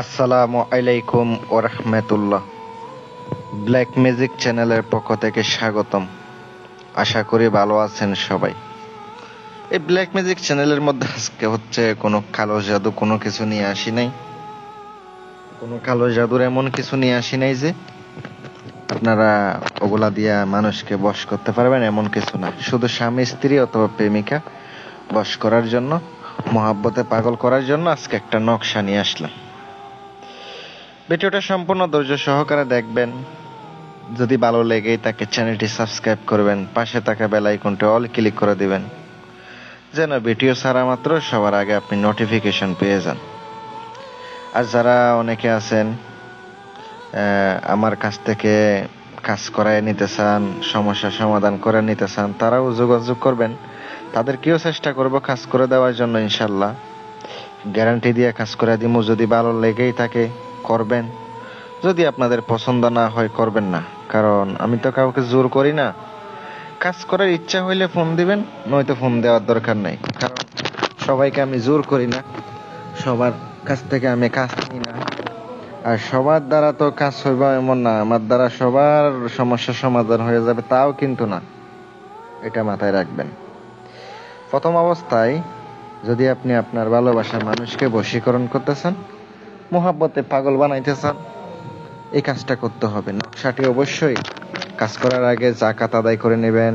আসসালামু আলাইকুম ও রহমতুল্লাহ। Black magic চ্যানেলের পক্ষ থেকে স্বাগতম। আশা করি ভালো আছেন সবাই। এই ব্ল্যাক ম্যাজিক চ্যানেলের মধ্যে আজকে হচ্ছে কোনো কালো জাদু কোনো কিছু নিয়ে আসি নাই। কোনো কালো জাদুর এমন কিছু নিয়ে আসি নাই যে আপনারা ওগুলা দিয়া মানুষকে বশ করতে পারবেন, এমন কিছু না। শুধু স্বামী, স্ত্রী অথবা প্রেমিকা বশ করার জন্য, মহাব্বতে পাগল করার জন্য আজকে একটা নকশা নিয়ে আসলাম। ভিডিওটা সম্পূর্ণ ধৈর্য সহকারে দেখবেন। যদি ভালো লেগে তাকে চ্যানেলটি সাবস্ক্রাইব করবেন, পাশে থাকা বেল আইকনটি অল ক্লিক করে দিবেন, যেন ভিডিও ছাড়া মাত্র সবার আগে আপনি নোটিফিকেশন পেয়ে যান। আর যারা অনেকে আছেন আমার কাছ থেকে কাজ করায় নিতে চান, সমস্যা সমাধান করে নিতে চান, তারাও যোগাযোগ করবেন। তাদেরকেও চেষ্টা করব কাজ করে দেওয়ার জন্য, ইনশাল্লাহ। গ্যারান্টি দিয়ে কাজ করে দিমু, যদি ভালো লেগেই থাকে। করবেন? যদি আপনাদের পছন্দ না হয়, করবেন না। কারণ আমি তো কাউকে জোর করি না। কাজ করার ইচ্ছা হইলে ফোন দিবেন, নয়তো ফোন দেওয়ার দরকার নাই। কারণ সবাইকে আমি জোর করি না। সবার কাছ থেকে আমি কাজ নিই না। আর সবার দ্বারা তো কাজ হইবা এমন না। আমার দ্বারা সবার সমস্যার সমাধান হয়ে যাবে তাও কিন্তু না। এটা মাথায় রাখবেন। প্রথম অবস্থায় যদি আপনি আপনার ভালোবাসার মানুষকে বশীকরণ করতে চান মোহাব্বতে পাগল বানাইতে চান এই কাজটা করতে হবে। নকশাটি অবশ্যই কাজ করার আগে জাকাত আদায় করে নেবেন।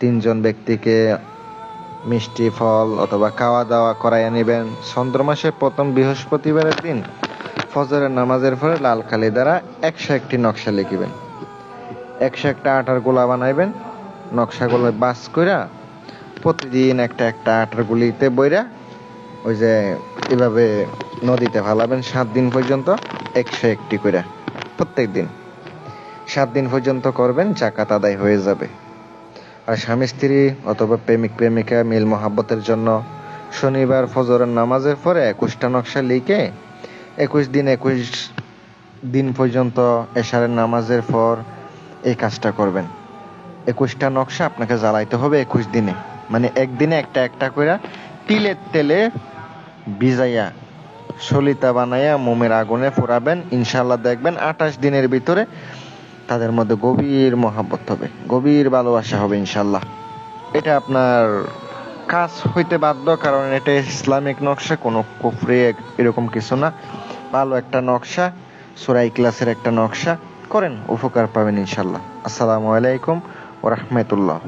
তিনজন ব্যক্তিকে মিষ্টি, ফল অথবা খাওয়া দাওয়া করাইয়া নেবেন। চন্দ্র মাসের প্রথম বৃহস্পতিবারের দিন ফজরের নামাজের পরে লাল কালি দ্বারা একশো একটি নকশা লিখিবেন। একশো একটা আটার গোলা বানাইবেন। নকশাগুলো বাস কইরা প্রতিদিন একটা একটা আটার গুলিতে বইরা ওই যে এভাবে নদীতে ফালাবেন সাত দিন পর্যন্ত একশো একটি করে, প্রত্যেক দিন। সাত দিন পর্যন্ত করবেন, জাকাত আদায় হয়ে যাবে। আর স্বামী, স্ত্রী অথবা প্রেমিক, প্রেমিকা মিল মহাব্বতের জন্য শনিবার ফজরের নামাজের পরে একুশটা নকশা লিখে একুশ দিন একুশ দিন পর্যন্ত এশারের নামাজের পর এই কাজটা করবেন। একুশটা নকশা আপনাকে জ্বালাইতে হবে একুশ দিনে। মানে একদিনে একটা একটা করে তিলের তেলে ভিজাইয়া সলিতা বানাইয়া মোমের আগুনে পোড়াবেন ইনশাল্লাহ দেখবেন আঠাশ দিনের ভিতরে তাদের মধ্যে গভীর মহাব্বত হবে, গভীর ভালোবাসা হবে ইনশাল্লাহ এটা আপনার কাজ হইতে বাধ্য, কারণ এটা ইসলামিক নকশা, কোনো কুফরি এরকম কিছু না। ভালো একটা নকশা সুরাই ক্লাসের একটা নকশা, করেন, উপকার পাবেন ইনশাল্লাহ আসসালামু আলাইকুম ওরহমতুল্লাহ